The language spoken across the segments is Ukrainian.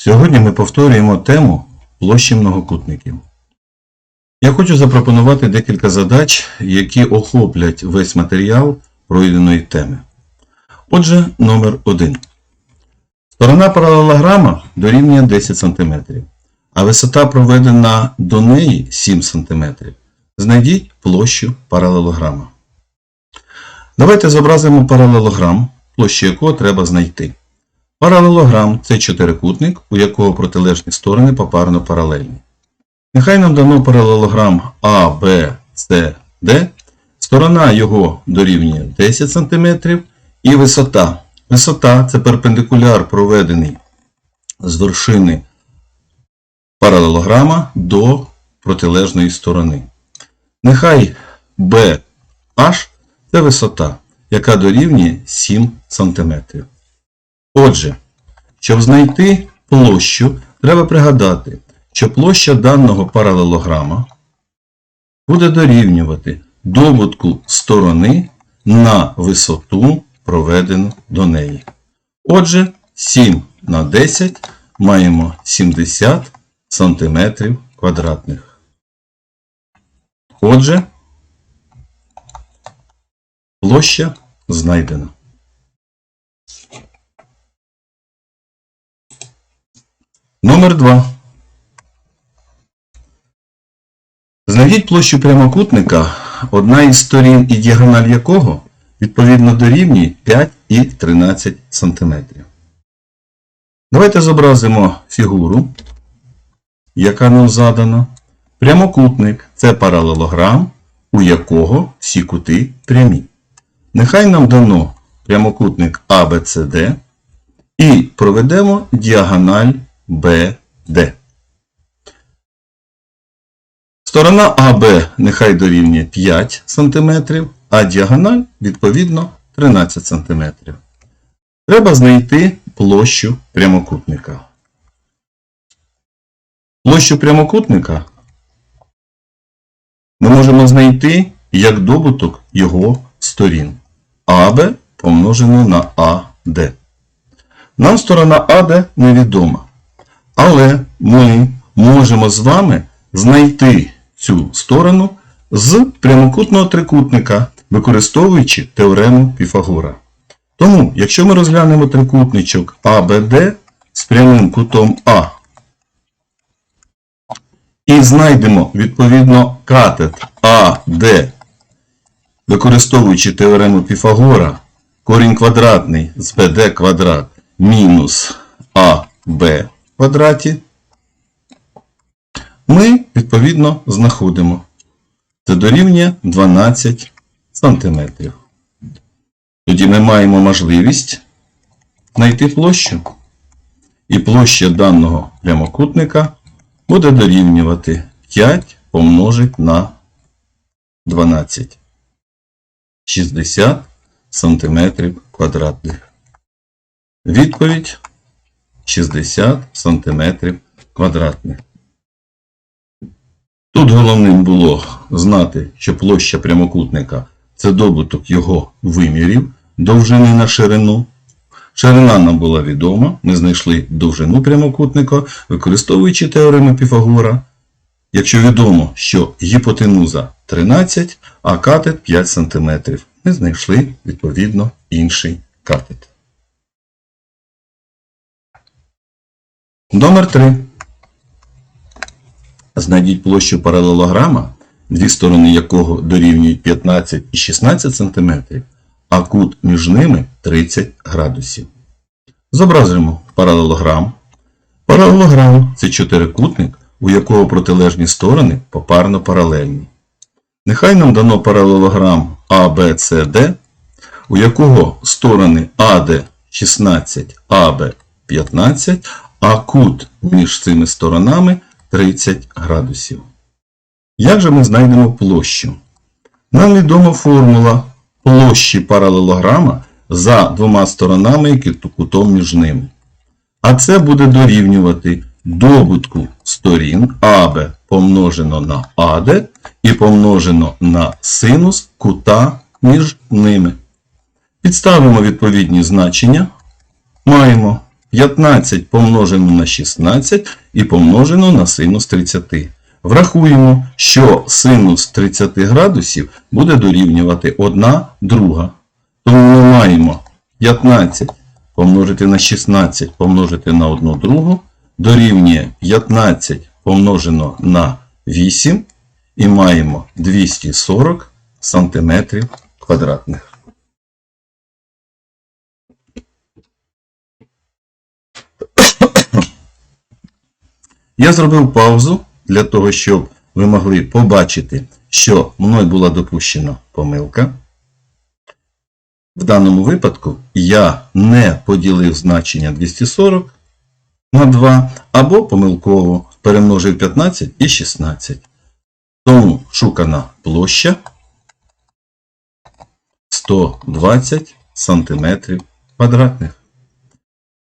Сьогодні ми повторюємо тему площі многокутників. Я хочу запропонувати декілька задач, які охоплять весь матеріал пройденої теми. Отже, номер 1. Сторона паралелограма дорівнює 10 см, а висота проведена до неї 7 см. Знайдіть площу паралелограма. Давайте зобразимо паралелограм, площу якого треба знайти. Паралелограм це чотирикутник, у якого протилежні сторони попарно паралельні. Нехай нам дано паралелограм А, Б, С, Д. Сторона його дорівнює 10 см і висота. Висота це перпендикуляр, проведений з вершини паралелограма до протилежної сторони. Нехай BH це висота, яка дорівнює 7 см. Отже, щоб знайти площу, треба пригадати, що площа даного паралелограма буде дорівнювати добутку сторони на висоту, проведену до неї. Отже, 7 на 10 маємо 70 см квадратних. Отже, площа знайдена. Номер 2. Знайдіть площу прямокутника, одна із сторін і діагональ якого відповідно дорівнює 5 і 13 см. Давайте зобразимо фігуру, яка нам задана. Прямокутник це паралелограм, у якого всі кути прямі. Нехай нам дано прямокутник ABCD і проведемо діагональ BD. Сторона АБ нехай дорівнює 5 см, а діагональ відповідно 13 см. Треба знайти площу прямокутника. Площу прямокутника ми можемо знайти як добуток його сторін. АБ помножено на АД. Нам сторона АД невідома. Але ми можемо з вами знайти цю сторону з прямокутного трикутника, використовуючи теорему Піфагора. Тому, якщо ми розглянемо трикутничок АБД з прямим кутом А і знайдемо відповідно катет АД, використовуючи теорему Піфагора, корінь квадратний з БД квадрат мінус АБ квадраті, ми, відповідно, знаходимо. Це дорівнює 12 см. Тоді ми маємо можливість знайти площу. І площа даного прямокутника буде дорівнювати 5 помножить на 12. 60 см квадратних. Відповідь 60 см квадратних. Тут головним було знати, що площа прямокутника це добуток його вимірів довжини на ширину. Ширина нам була відома, ми знайшли довжину прямокутника, використовуючи теорему Піфагора. Якщо відомо, що гіпотенуза 13, а катет 5 см, ми знайшли відповідно інший катет. Номер 3. Знайдіть площу паралелограма, дві сторони якого дорівнюють 15 і 16 см, а кут між ними 30 градусів. Зобразимо паралелограм. Паралелограм це чотирикутник, у якого протилежні сторони попарно паралельні. Нехай нам дано паралелограм ABCD, у якого сторони AD 16, AB 15, а кут між цими сторонами 30 градусів. Як же ми знайдемо площу? Нам відома формула площі паралелограма за двома сторонами і кутом між ними. А це буде дорівнювати добутку сторін АБ помножено на АД і помножено на синус кута між ними. Підставимо відповідні значення. Маємо 15 помножено на 16 і помножено на синус 30. Врахуємо, що синус 30 градусів буде дорівнювати 1 друга. Тому ми маємо 15 помножити на 16 помножити на 1 другу дорівнює 15 помножено на 8 і маємо 240 сантиметрів квадратних. Я зробив паузу для того, щоб ви могли побачити, що мною була допущена помилка. В даному випадку я не поділив значення 240 на 2 або помилково перемножив 15 і 16. Тому шукана площа 120 см квадратних.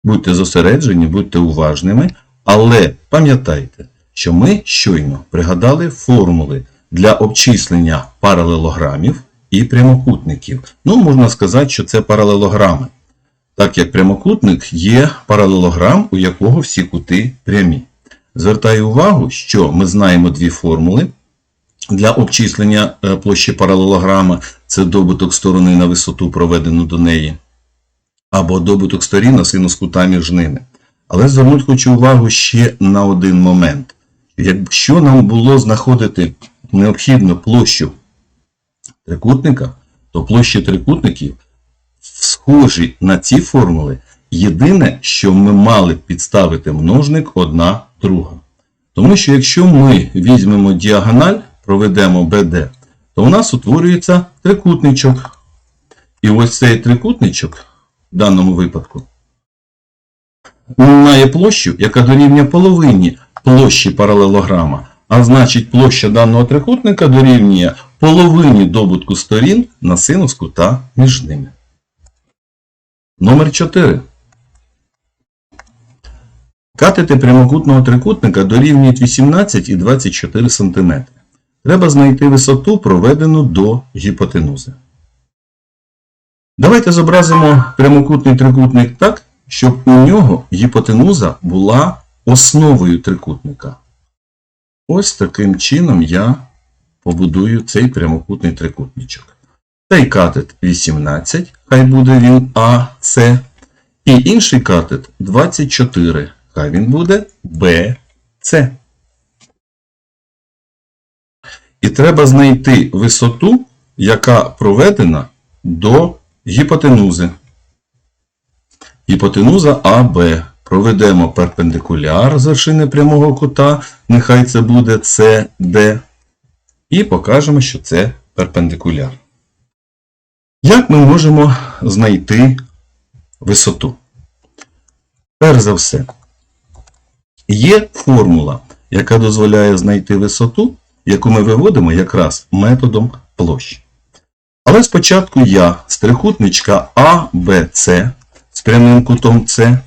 Будьте зосереджені, будьте уважними, але пам'ятайте, що ми щойно пригадали формули для обчислення паралелограмів і прямокутників. Ну, можна сказати, що це паралелограми. Так як прямокутник є паралелограм, у якого всі кути прямі. Звертаю увагу, що ми знаємо дві формули для обчислення е, площі паралелограма. Це добуток сторони на висоту, проведену до неї, або добуток сторін на синус кута між ними. Але звернути хочу увагу ще на один момент. Якщо нам було знаходити необхідну площу трикутника, то площі трикутників схожі на ці формули. Єдине, що ми мали підставити множник одна друга. Тому що якщо ми візьмемо діагональ, проведемо BD, то у нас утворюється трикутничок. І ось цей трикутничок в даному випадку має площу, яка дорівнює половині площі паралелограма. А значить, площа даного трикутника дорівнює половині добутку сторін на синус кута між ними. Номер 4. Катети прямокутного трикутника дорівнюють 18 і 24 см. Треба знайти висоту, проведену до гіпотенузи. Давайте зобразимо прямокутний трикутник так, щоб у нього гіпотенуза була основою трикутника. Ось таким чином я побудую цей прямокутний трикутничок. Цей катет 18, хай буде він АС. І інший катет 24, хай він буде БС. І треба знайти висоту, яка проведена до гіпотенузи. Гіпотенуза АБ. Проведемо перпендикуляр з вершини прямого кута, нехай це буде CD, і покажемо, що це перпендикуляр. Як ми можемо знайти висоту? Перш за все, є формула, яка дозволяє знайти висоту, яку ми виводимо якраз методом площ. Але спочатку я з трикутничка ABC з прямим кутом С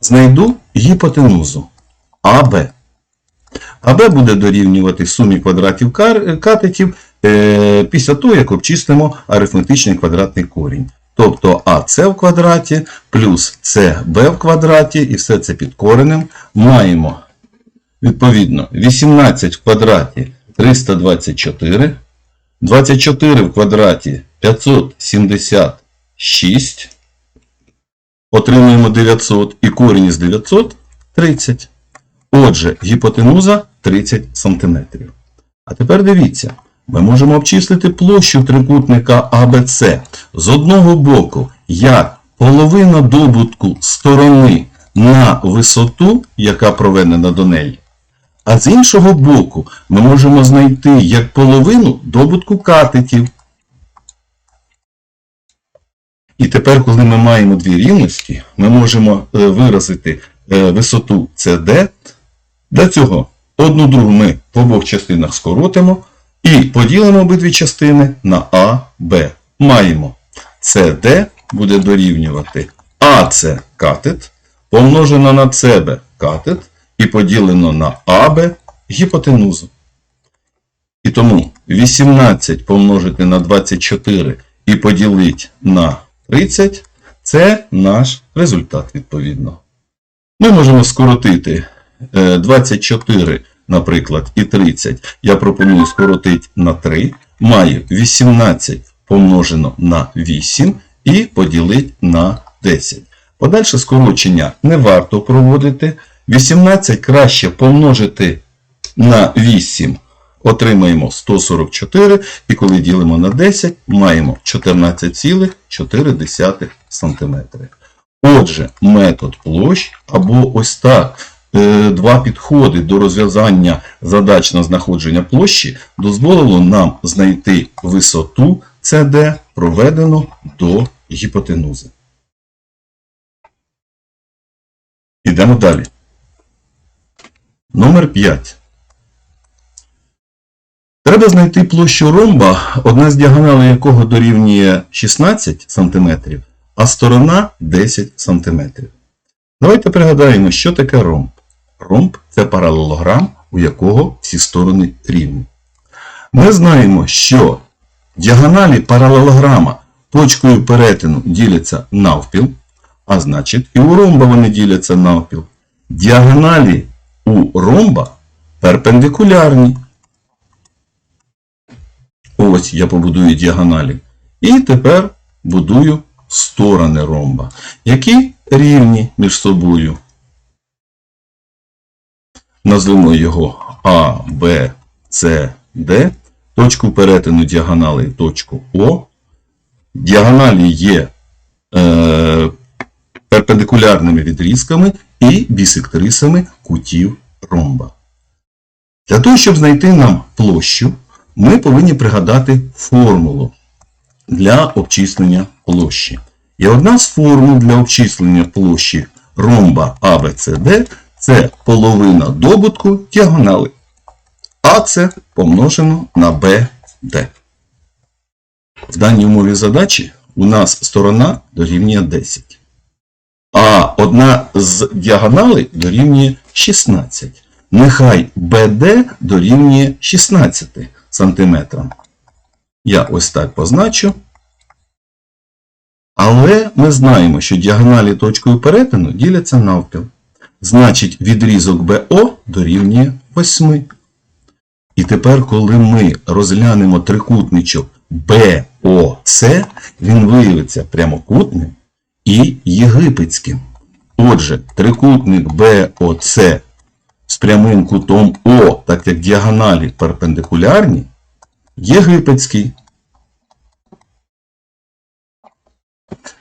знайду гіпотенузу АБ. АБ буде дорівнювати сумі квадратів катетів е, після того, як обчислимо арифметичний квадратний корінь. Тобто АС в квадраті плюс СБ в квадраті, і все це під коренем. Маємо відповідно 18 в квадраті 324, 24 в квадраті 576. Отримуємо 900 і корінь із 900 30. Отже, гіпотенуза 30 см. А тепер дивіться, ми можемо обчислити площу трикутника АБЦ з одного боку як половина добутку сторони на висоту, яка проведена до неї. А з іншого боку, ми можемо знайти як половину добутку катетів. І тепер, коли ми маємо дві рівності, ми можемо е, виразити е, висоту CD. Для цього одну другу ми в обох частинах скоротимо і поділимо обидві частини на А, Б. Маємо CD буде дорівнювати АС катет, помножено на СБ катет і поділено на АБ гіпотенузу. І тому 18 помножити на 24 і поділити на 30 це наш результат відповідно. Ми можемо скоротити е, 24, наприклад, і 30. Я пропоную скоротити на 3. Маю 18 помножено на 8 і поділити на 10. Подальше скорочення не варто проводити. 18 краще помножити на 8. Отримаємо 144, і коли ділимо на 10, маємо 14,4 см. Отже, метод площ або ось так. е, Два підходи до розв'язання задач на знаходження площі дозволило нам знайти висоту CD, проведену до гіпотенузи. Ідемо далі. Номер 5. Треба знайти площу ромба, одна з діагоналей якого дорівнює 16 см, а сторона 10 см. Давайте пригадаємо, що таке ромб. Ромб це паралелограм, у якого всі сторони рівні. Ми знаємо, що діагоналі паралелограма точкою перетину діляться навпіл, а значить і у ромба вони діляться навпіл. Діагоналі у ромба перпендикулярні. Ось я побудую діагоналі. І тепер будую сторони ромба, які рівні між собою. Назвемо його А, Б, С, Д. Точку перетину діагонали точку О. Діагоналі є е, перпендикулярними відрізками і бісектрисами кутів ромба. Для того, щоб знайти нам площу, ми повинні пригадати формулу для обчислення площі. І одна з формул для обчислення площі ромба ABCD це половина добутку діагонали. АЦ помножено на BD. В даній умові задачі у нас сторона дорівнює 10. А одна з діагоналей дорівнює 16. Нехай BD дорівнює 16 см. Я ось так позначу. Але ми знаємо, що діагоналі точкою перетину діляться навпіл. Значить, відрізок BO дорівнює 8. І тепер, коли ми розглянемо трикутничок BOC, він виявиться прямокутним і єгипетським. Отже, трикутник BOC з прямим кутом О, так як діагоналі перпендикулярні, єгипетський.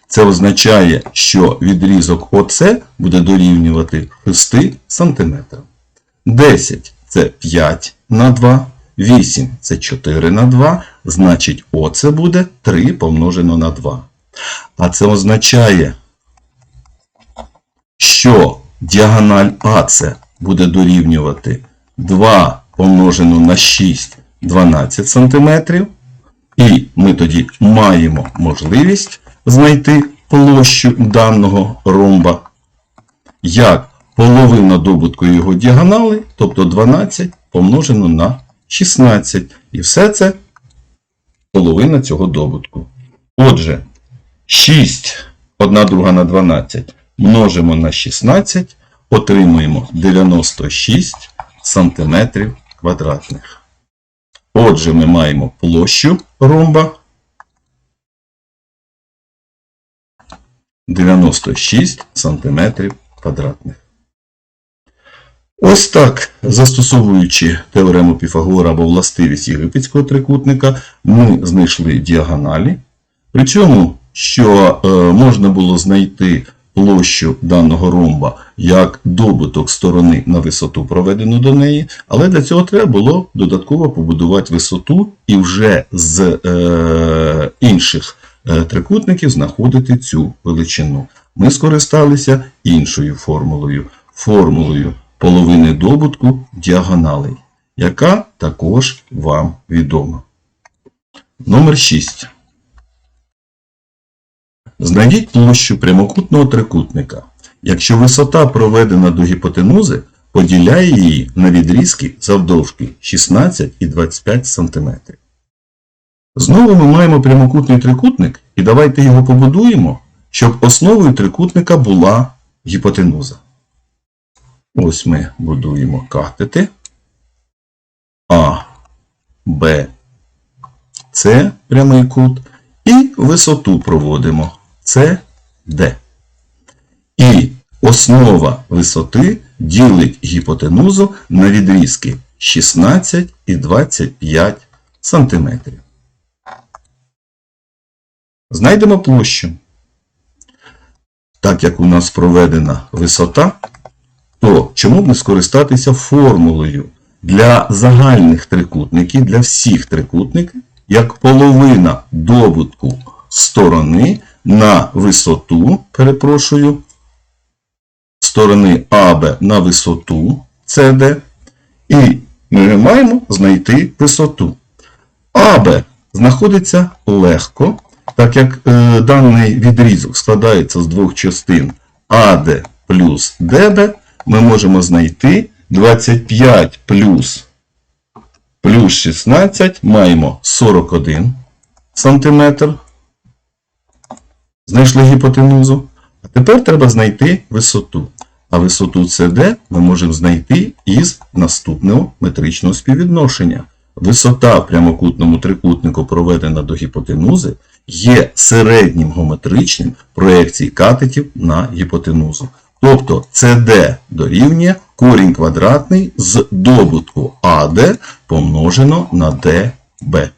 Це означає, що відрізок ОС буде дорівнювати 6 см. 10 це 5 на 2, 8 це 4 на 2, значить ОС буде 3 помножено на 2. А це означає, що діагональ АС буде дорівнювати 2 помножено на 6 12 см. І ми тоді маємо можливість знайти площу даного ромба як половина добутку його діагонали, тобто 12 помножено на 16. І все це половина цього добутку. Отже, 6, 1 друга на 12 множимо на 16, отримуємо 96 см квадратних. Отже, ми маємо площу ромба 96 см квадратних. Ось так, застосовуючи теорему Піфагора або властивість єгипетського трикутника, ми знайшли діагоналі. При цьому, що е, можна було знайти площу даного ромба як добуток сторони на висоту, проведену до неї, але для цього треба було додатково побудувати висоту і вже з е, інших е, трикутників знаходити цю величину. Ми скористалися іншою формулою. Формулою половини добутку діагоналей, яка також вам відома. Номер 6. Знайдіть площу прямокутного трикутника, якщо висота, проведена до гіпотенузи, поділяє її на відрізки завдовжки 16 і 25 см. Знову ми маємо прямокутний трикутник, і давайте його побудуємо, щоб основою трикутника була гіпотенуза. Ось ми будуємо катети А, Б, С прямий кут. І висоту проводимо С, Д. І основа висоти ділить гіпотенузу на відрізки 16 і 25 см. Знайдемо площу. Так як у нас проведена висота, то чому б не скористатися формулою для загальних трикутників, для всіх трикутників, як половина добутку сторони на висоту, перепрошую, сторони АБ на висоту CD, і ми маємо знайти висоту. АБ знаходиться легко, так як е, даний відрізок складається з двох частин АД плюс ДБ, ми можемо знайти 25 плюс, плюс 16, маємо 41 см. Знайшли гіпотенузу. А тепер треба знайти висоту. А висоту CD ми можемо знайти із наступного метричного співвідношення. Висота в прямокутному трикутнику, проведена до гіпотенузи, є середнім геометричним проекцій катетів на гіпотенузу. Тобто CD дорівнює корінь квадратний з добутку AD помножено на DB.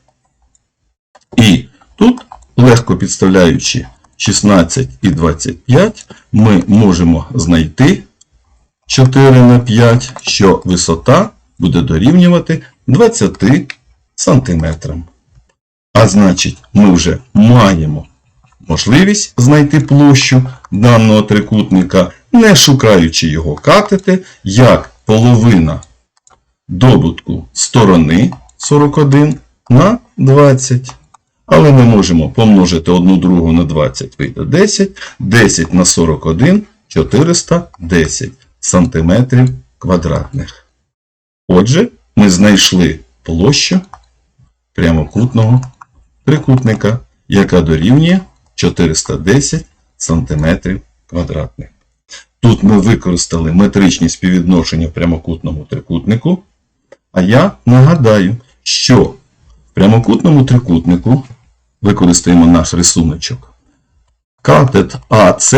І тут, легко підставляючи 16 і 25, ми можемо знайти 4 на 5, що висота буде дорівнювати 20 сантиметрам. А значить, ми вже маємо можливість знайти площу даного трикутника, не шукаючи його катети, як половина добутку сторони 41 на 20. Але ми можемо помножити одну другу на 20, вийде 10, 10 на 41 410 сантиметрів квадратних. Отже, ми знайшли площу прямокутного трикутника, яка дорівнює 410 сантиметрів квадратних. Тут ми використали метричні співвідношення в прямокутному трикутнику. А я нагадаю, що в прямокутному трикутнику використаємо наш рисуночок. Катет АС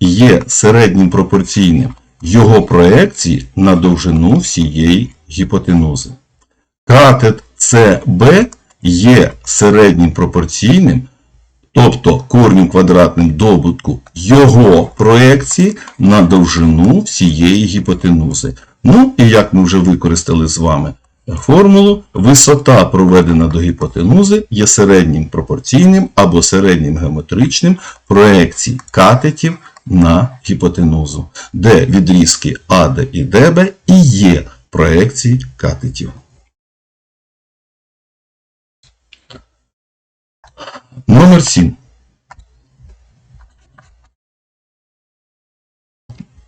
є середнім пропорційним його проекції на довжину всієї гіпотенузи. Катет СБ є середнім пропорційним, тобто корнем квадратним добутку його проекції на довжину всієї гіпотенузи. Ну і як ми вже використали з вами формулу, висота, проведена до гіпотенузи, є середнім пропорційним або середнім геометричним проекцій катетів на гіпотенузу, де відрізки АД і ДБ і є проекції катетів. Номер 7.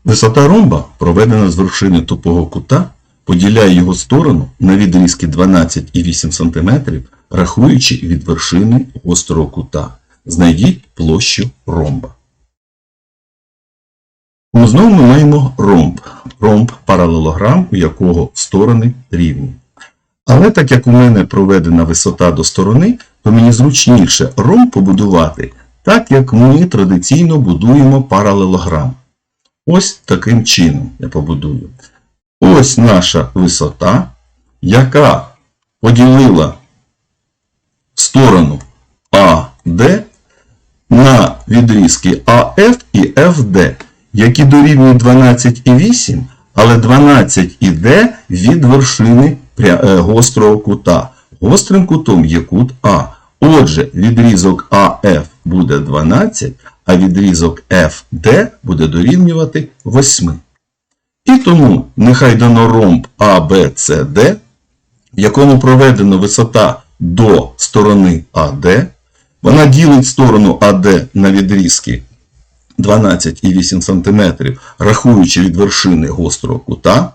Висота ромба, проведена з вершини тупого кута, поділяє його сторону на відрізки 12,8 см, рахуючи від вершини гострого кута. Знайдіть площу ромба. Ну, знову ми маємо ромб. Ромб паралелограм, у якого сторони рівні. Але так як у мене проведена висота до сторони, то мені зручніше ромб побудувати так, як ми традиційно будуємо паралелограм. Ось таким чином я побудую. Ось наша висота, яка поділила сторону АД на відрізки АФ і FD, які дорівнюють 12,8, але 12 іде від вершини е, гострого кута. Гострим кутом є кут А. Отже, відрізок АФ буде 12, а відрізок FD буде дорівнювати 8. І тому нехай дано ромб ABCD, в якому проведено висота до сторони AD. Вона ділить сторону AD на відрізки 12,8 см, рахуючи від вершини гострого кута.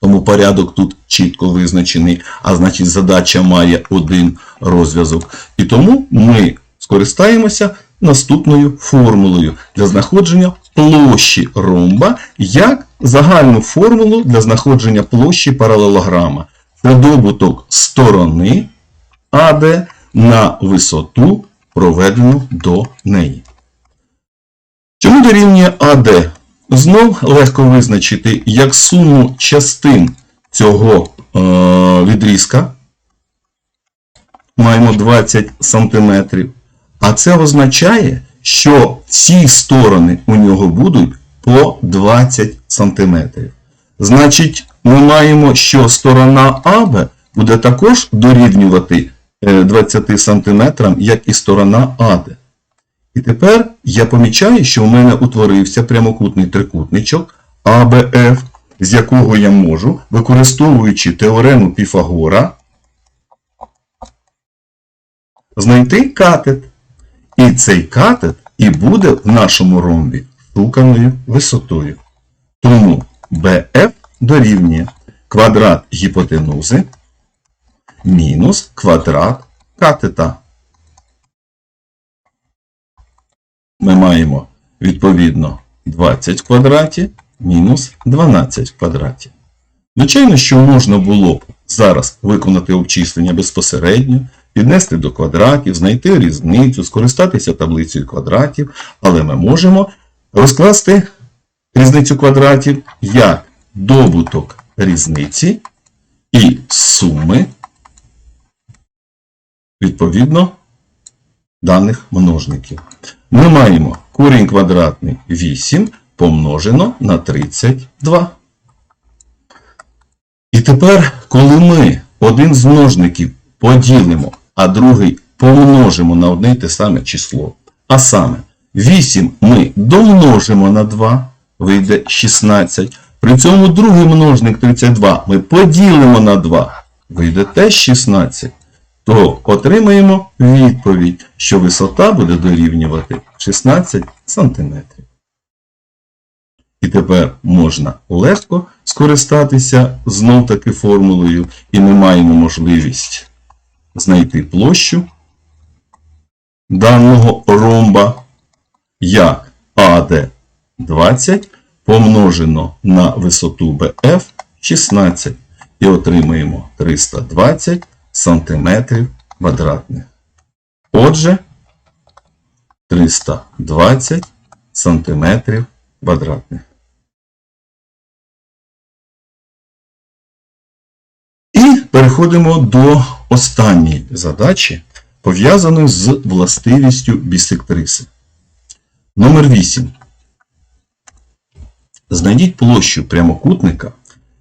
Тому порядок тут чітко визначений, а значить задача має один розв'язок. І тому ми скористаємося наступною формулою для знаходження площі ромба як загальну формулу для знаходження площі паралелограма. Це сторони АД на висоту, проведену до неї. Чому дорівнює АД? Знов легко визначити як суму частин цього е, відрізка. Маємо 20 см. А це означає, що всі сторони у нього будуть по 20 см. Значить, ми маємо, що сторона АБ буде також дорівнювати е, 20 см, як і сторона АД. І тепер я помічаю, що у мене утворився прямокутний трикутничок АБФ, з якого я можу, використовуючи теорему Піфагора, знайти катет. І цей катет і буде в нашому ромбі шуканою висотою. Тому BF дорівнює квадрат гіпотенузи мінус квадрат катета. Ми маємо відповідно 20 в квадраті мінус 12 в квадраті. Звичайно, що можна було б зараз виконати обчислення безпосередньо, піднести до квадратів, знайти різницю, скористатися таблицею квадратів, але ми можемо розкласти різницю квадратів як добуток різниці і суми відповідно даних множників. Ми маємо корінь квадратний 8 помножено на 32. І тепер, коли ми один з множників поділимо, а другий помножимо на одне й те саме число, а саме 8 ми домножимо на 2, вийде 16. При цьому другий множник 32 ми поділимо на 2, вийде теж 16. То отримаємо відповідь, що висота буде дорівнювати 16 см. І тепер можна легко скористатися знов таки формулою, і ми маємо можливість знайти площу даного ромба як АД 20 помножено на висоту BF 16 і отримаємо 320 сантиметрів квадратних. Отже, 320 сантиметрів квадратних. Переходимо до останньої задачі, пов'язаної з властивістю бісектриси. Номер 8. Знайдіть площу прямокутника,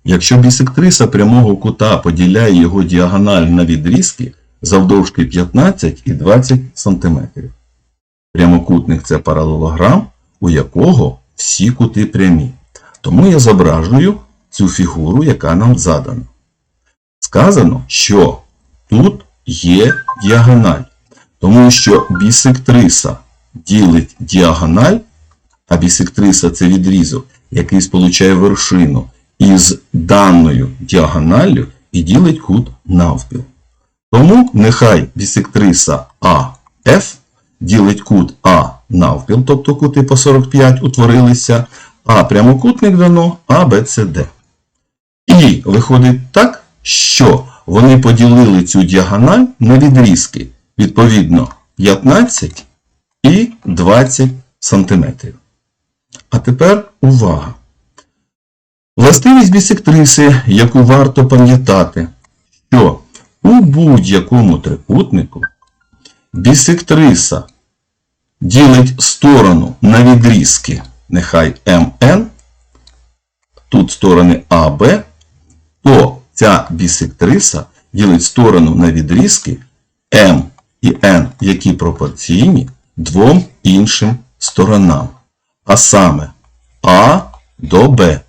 якщо бісектриса прямого кута поділяє його діагональ на відрізки завдовжки 15 і 20 см. Прямокутник це паралелограм, у якого всі кути прямі. Тому я зображую цю фігуру, яка нам задана. Сказано, що тут є діагональ, тому що бісектриса ділить діагональ, а бісектриса це відрізок, який сполучає вершину із даною діагоналлю і ділить кут навпіл. Тому нехай бісектриса АФ ділить кут А навпіл, тобто кути по 45 утворилися, а прямокутник дано ABCD. І виходить так, що вони поділили цю діагональ на відрізки, відповідно, 15 і 20 см. А тепер увага! Властивість бісектриси, яку варто пам'ятати, що у будь-якому трикутнику бісектриса ділить сторону на відрізки, нехай МН, тут сторони АБ, то ця бісектриса ділить сторону на відрізки М і Н, які пропорційні двом іншим сторонам. А саме А до Б.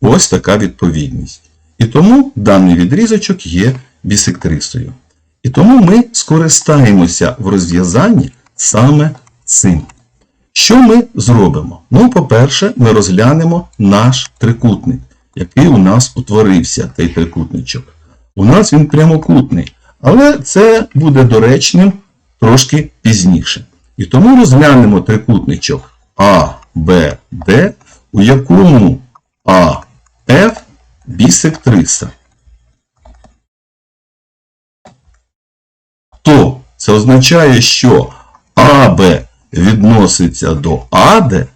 Ось така відповідність. І тому даний відрізочок є бісектрисою. І тому ми скористаємося в розв'язанні саме цим. Що ми зробимо? Ну, по-перше, ми розглянемо наш трикутник, який у нас утворився, цей трикутничок. У нас він прямокутний, але це буде доречним трошки пізніше. І тому розглянемо трикутничок АБД, у якому АФ бісектриса. То це означає, що АБ відноситься до АД,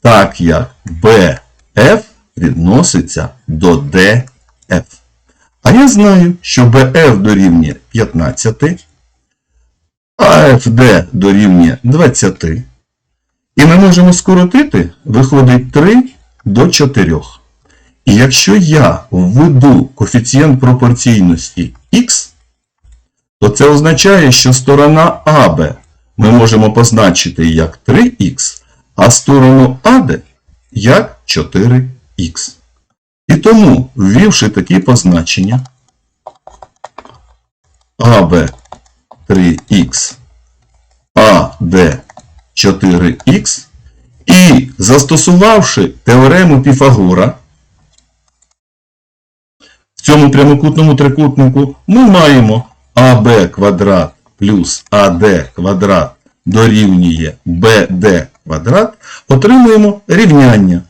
так як БФ відноситься до ДФ. А я знаю, що БФ дорівнює 15, АФД дорівнює 20. І ми можемо скоротити, виходить 3 до 4. І якщо я введу коефіцієнт пропорційності х, то це означає, що сторона АБ ми можемо позначити як 3х, а сторону АД як 4х. І тому, ввівши такі позначення АБ 3х, АД 4х, і застосувавши теорему Піфагора, в цьому прямокутному трикутнику ми маємо АБ квадрат плюс АД квадрат дорівнює БД квадрат, отримуємо рівняння.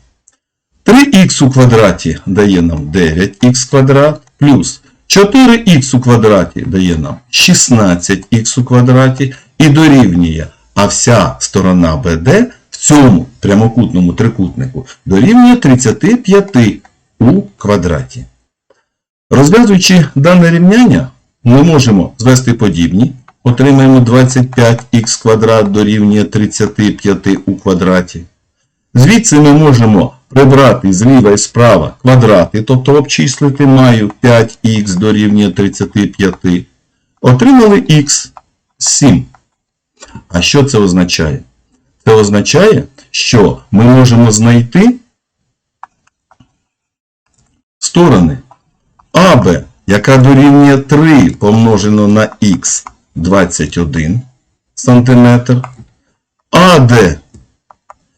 3х у квадраті дає нам 9х квадрат, плюс 4х у квадраті дає нам 16х у квадраті і дорівнює, а вся сторона BD в цьому прямокутному трикутнику дорівнює 35 у квадраті. Розв'язуючи дане рівняння, ми можемо звести подібні. Отримаємо 25х квадрат дорівнює 35 у квадраті. Звідси ми можемо прибрати зліва і справа квадрати, тобто обчислити маю 5х дорівнює 35. Отримали х 7. А що це означає? Це означає, що ми можемо знайти сторони АБ, яка дорівнює 3 помножено на х 21 см, АД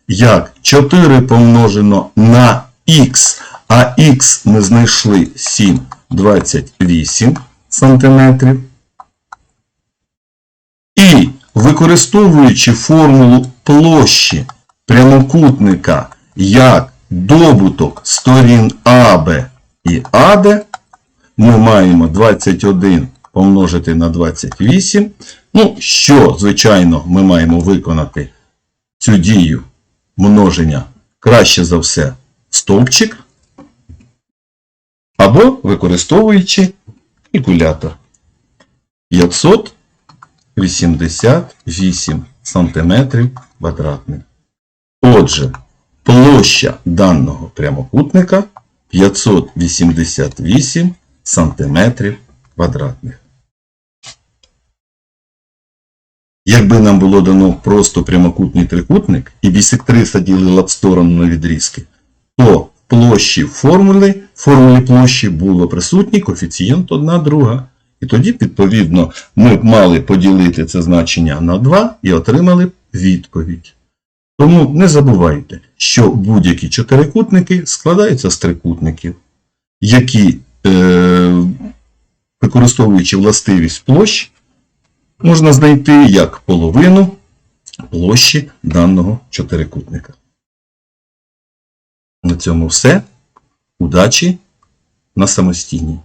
як 4 помножено на х, а х ми знайшли 7, 28 см. І використовуючи формулу площі прямокутника як добуток сторін АБ і АД, ми маємо 21 помножити на 28. Ну, що, звичайно, ми маємо виконати цю дію множення краще за все стовпчик, або використовуючи калькулятор 588 см квадратних. Отже, площа даного прямокутника 588 см квадратних. Якби нам було дано просто прямокутний трикутник і бісектриса ділила б сторону на відрізки, то в площі формули, формулі площі було присутній коефіцієнт 1 друга. І тоді, відповідно, ми б мали поділити це значення на 2 і отримали б відповідь. Тому не забувайте, що будь-які чотирикутники складаються з трикутників, які, е, використовуючи властивість площ, можна знайти як половину площі даного чотирикутника. На цьому все. Удачі на самостійній.